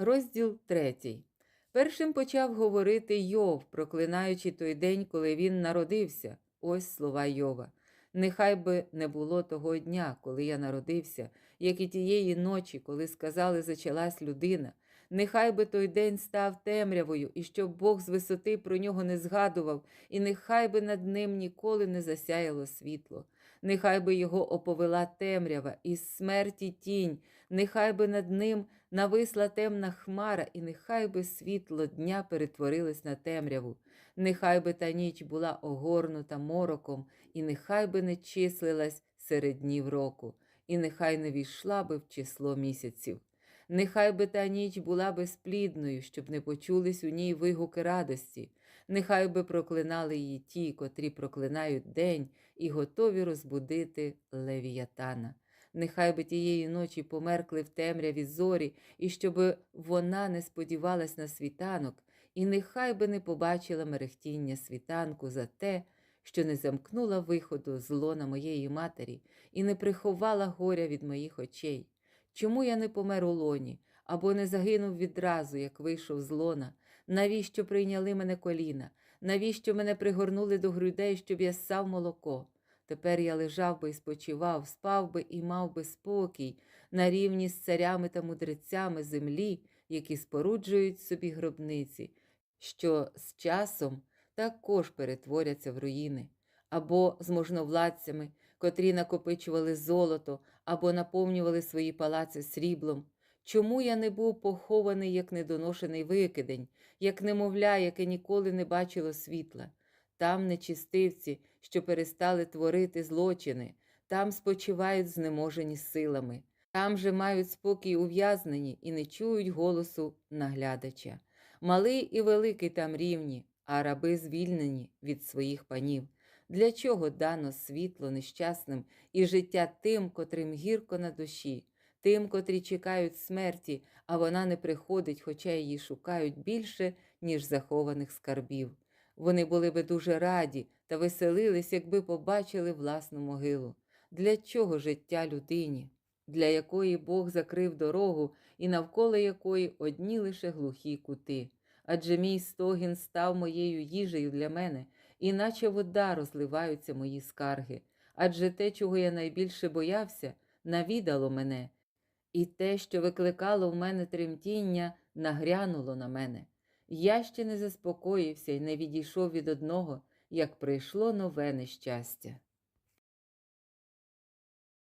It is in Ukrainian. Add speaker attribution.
Speaker 1: Розділ третій. Першим почав говорити Йов, проклинаючи той день, коли він народився. Ось слова Йова. Нехай би не було того дня, коли я народився, як і тієї ночі, коли сказали, зачалась людина. Нехай би той день став темрявою, і щоб Бог з висоти про нього не згадував, і нехай би над ним ніколи не засяяло світло. Нехай би його оповела темрява, і смерті тінь, нехай би над ним нависла темна хмара, і нехай би світло дня перетворилось на темряву, нехай би та ніч була огорнута мороком, і нехай би не числилась серед днів року, і нехай не війшла би в число місяців. Нехай би та ніч була безплідною, щоб не почулись у ній вигуки радості, нехай би проклинали її ті, котрі проклинають день і готові розбудити левіятана. Нехай би тієї ночі померкли в темряві зорі, і щоб вона не сподівалась на світанок, і нехай би не побачила мерехтіння світанку за те, що не замкнула виходу з лона моєї матері і не приховала горя від моїх очей. Чому я не помер у лоні, або не загинув відразу, як вийшов з лона? Навіщо прийняли мене коліна? Навіщо мене пригорнули до грудей, щоб я ссав молоко? Тепер я лежав би і спочивав, спав би і мав би спокій на рівні з царями та мудрецями землі, які споруджують собі гробниці, що з часом також перетворяться в руїни, або з можновладцями, котрі накопичували золото або наповнювали свої палаци сріблом. Чому я не був похований як недоношений викидень, як немовля, яке ніколи не бачило світла? Там нечистивці, що перестали творити злочини, там спочивають знеможені силами, там же мають спокій ув'язнені і не чують голосу наглядача. Малий і великий там рівні, а раби звільнені від своїх панів. Для чого дано світло нещасним і життя тим, котрим гірко на душі, тим, котрі чекають смерті, а вона не приходить, хоча її шукають більше, ніж захованих скарбів. Вони були би дуже раді та веселились, якби побачили власну могилу. Для чого життя людині, для якої Бог закрив дорогу і навколо якої одні лише глухі кути. Адже мій стогін став моєю їжею для мене, іначе вода розливаються мої скарги. Адже те, чого я найбільше боявся, навідало мене, і те, що викликало в мене тремтіння, нагрянуло на мене. Я ще не заспокоївся і не відійшов від одного, як прийшло нове нещастя.